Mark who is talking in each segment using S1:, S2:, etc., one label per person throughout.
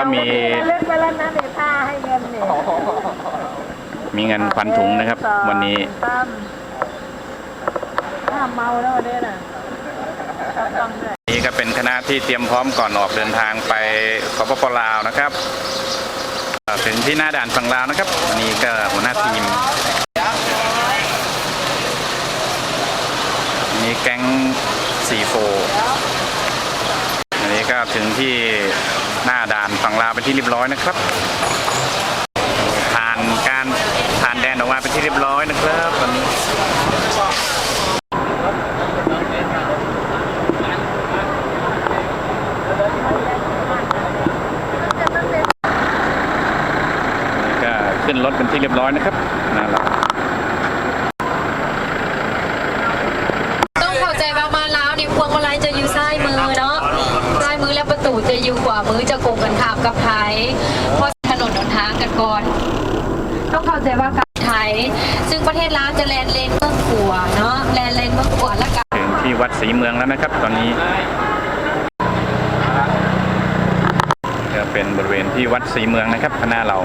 S1: ก็มี
S2: เล่นไปแล้วนะเดี๋ยวท่าให้เงินเนี่ย
S1: มีเงินพันถุงนะครับ วันนี้
S2: สามห้ามเมาแล้ววันนี้น่ะต้องด้วย
S1: นี่ก็เป็นคณะที่เตรียมพร้อมก่อนออกเดินทางไปสปปลาวนะครับเอ่อถึงที่หน้าด่านฝั่งลาวนะครับวันนี้ก็หัวหน้าทีมมีแก๊งสี่โฟอันนี้ก็ถึงที่ ที่เรียบร้อยนะครับ ผ่านการผ่านแดนออกมาเป็นที่เรียบร้อยนะครับวันนี้ก็ขึ้นรถเป็นที่เรียบร้อยนะครับนั่นแหละ
S3: ต้องเข้าใจว่ามาแล้วเนี่ยพวงมาลัยจะอยู่ซ้ายมือเนาะซ้ายมือและประตูจะอยู่ขวามือจะโกงกั นข้ามกับไทยเพราะถนนหนทางกันก่อน ต้องเข้าใจว่ากับไทย ซึ่งประเทศลาวจะแลนเลนเมืองขัวเนาะแลนเลนเมืองขัวแล้วกัน
S1: ถึงที่วัดศรีเมืองแล้วนะครับ ตอนนี้ก็เป็นบริเวณที่วัดศรีเมืองนะครับคณะเรา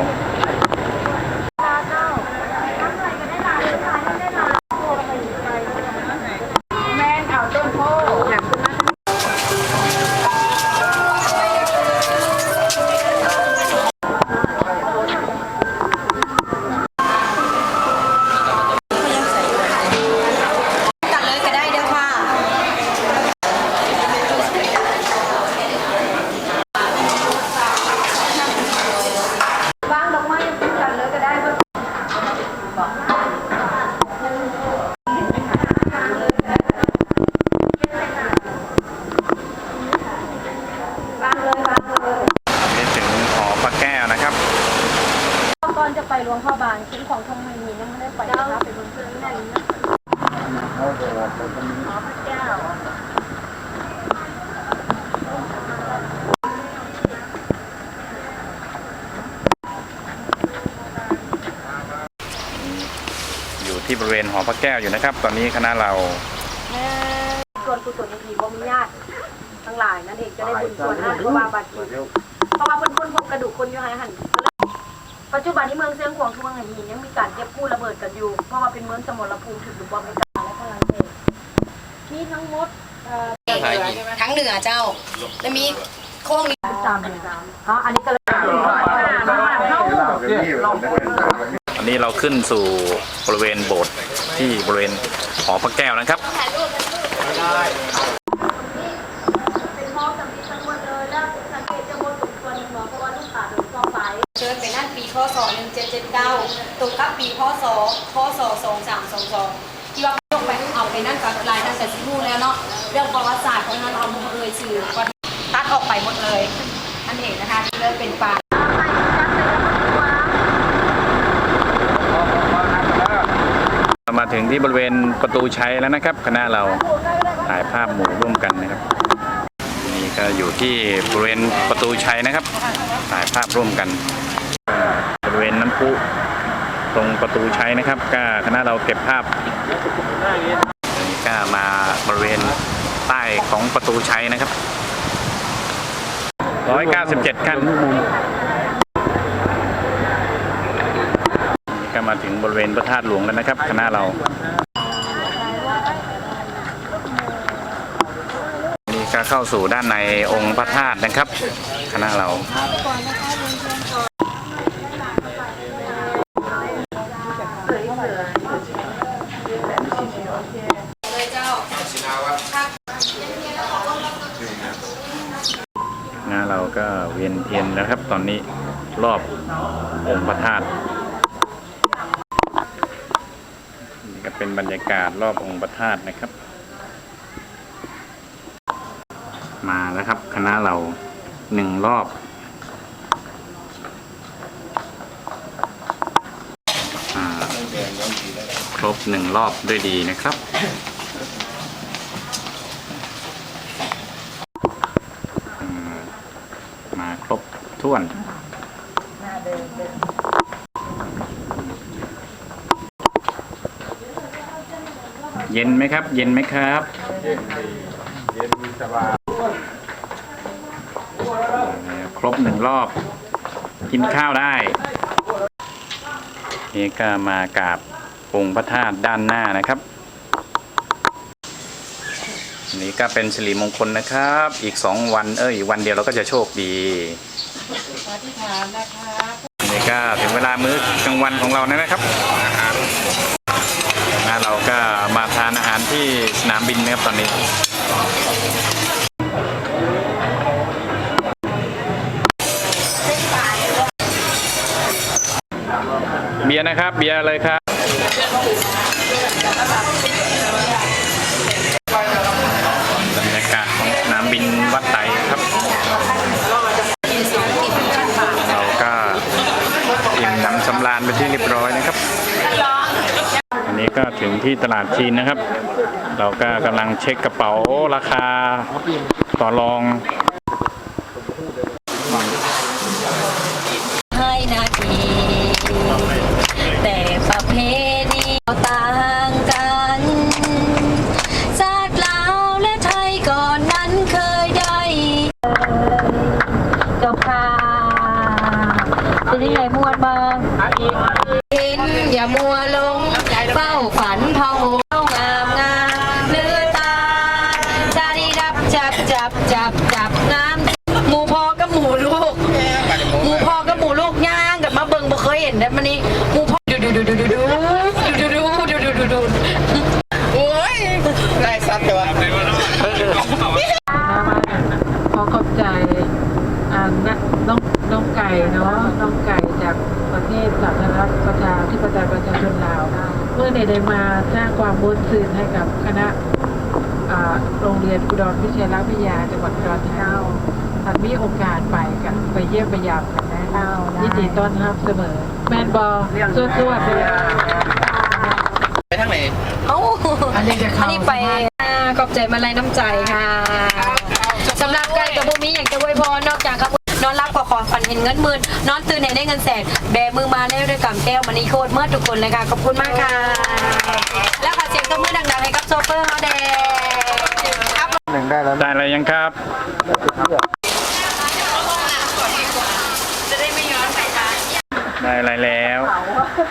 S2: ห
S3: ลวง
S1: พ่
S2: อบางชิ้นของทำไมมียังไม่ได้ไปนะคะไปบนเครื่องนั่นนะอ๋อพระเจ้า
S1: อยู่ที่บริเวณหอพระแก้วอยู่นะครับ ตอนนี้คณะเรา
S2: ส่วนกุศลในทีบ่มีญาติทั้งหลายนั่นเองจะได้บุญส่วนห้าครูบาบาจีเพราะว่าเพิ่นคนพบกระดูกคนอยู่หายหัน ปัจจุบันที่เมืองเซียงขวางทุกเมืองแห่งนี้ยังมีการเก็บกู้ระเบิดกันอยู่ เพราะว่าเป็นเมืองสมรภูมิถึงบุกบอมเมริกาและฝรั่งเศสมีทั้งหมดเอ่อ
S3: ทั้งเหนือเจ้าจะมีโค้งนี้
S2: สามเนี่ยอ๋ออันนี้ก็เลยเข้า
S1: อันนี้เราขึ้นสู่บริเวณโบสถ์ที่บริเวณหอพระแก้วนะครับ
S3: ชิญไปนั่นปีพศ1779ตกกับปีพศพศ2322ที่ว่าต้องไปเอาไปนั่นกับลายนั่นแต่สิรู้แล้วเนาะเรื่องประวัติศาสตร์ของนั้นเราบ่เอ่ยชื่อตัดออกไปหมดเลยอันเองนะคะที่เริ่มเป็นป่า
S1: เรามาถึงที่บริเวณประตูชัยแล้วนะครับคณะเราถ่ายภาพหมู่ร่วมกันนะครับนี่ก็อยู่ที่บริเวณประตูชัยนะครับถ่ายภาพร่วมกัน น้ำพุตรงประตูชัยนะครับก็คณะเราเก็บภาพก็มาบริเวณใต้ของประตูชัยนะครับ 197 ขั้นก็มาถึงบริเวณพระธาตุหลวงแล้วนะครับ คณะเรา นี่ก็เข้าสู่ด้านในองค์พระธาตุนะครับ คณะเรา
S3: เลยเจ้า
S1: คณะเราก็เวียนเทียนแล้วครับ ตอนนี้ รอบองค์พระธาตุนี่ก็เป็นบรรยากาศรอบองค์พระธาตุนะครับ มาแล้วครับคณะเราหนึ่งรอบครบหนึ่งรอบด้วยดีนะครับมมาครบถ้วน เย็นไหมครับ เย็นไหมครับ เย็นสบายครบหนึ่งรอบ กินข้าวได้นี่ก็มากราบองค์พระธาตุด้านหน้านะครับนนี้ก็เป็นสิริมงคลนะครับ อีกสองวันเอ้ยวันเดียวเราก็จะโชคดี นี่ก็ถึงเวลามื้อกลางวันของเราแล้วนะครับนะเราก็มาทานอาหารที่สนามบินนะครับตอนนี้เบียร์นะครับ เบียร์เลยครับบรรยากาศของสนามบินวัดไตครับ ก็ถึงที่ตลาดจีนนะครับ เราก็กำลังเช็คกระเป๋าราคาต่อรอง
S3: ให้นาทีแต่ประเพณีตา จับจับจับน้ำหมูพอกับหมูลูก หมูพอกับหมูลูกย่างกับมาเบิงบ่เคยเห็นนะมันนี่หมูพอดูดูดูดูดูดูดูดูดูดูดูดูดู
S4: โอ้ยได้ซัดแต่ว่า
S5: ขอขอบใจอ่าน้องน้องไก่เนาะน้องไก่จากประเทศสาธารณรัฐประชาที่ประชาประชาชนลาวเมื่อในได้มาสร้างความมุ่นซื่นให้กับคณะ โรงเรียนอุดรพิเชยรักวิทยาจังหวัดอุดรธานีท่านมีโอกาสไปกันไปเยี่ยมไปยามกันนะยินดีต้อนรับเสมอ แมนบอลสวดสวดเลย
S4: ไปทางไหน
S3: เอ้า
S5: อันนี้จะเข้า
S3: อันนี้ไปอ่าขอบใจมาลัยน้ำใจค่ะสำหรับไก่กับบุมีอย่างจะอวยพรนอกจากครับนอนรับขอขอฝันเห็นเงินหมื่นนอนตื่นเห็นได้เงินแสนแบมือมาได้ด้วยกำแก้วมันนี่โคตรเมื่อทุกคนเลยค่ะขอบคุณมากค่ะ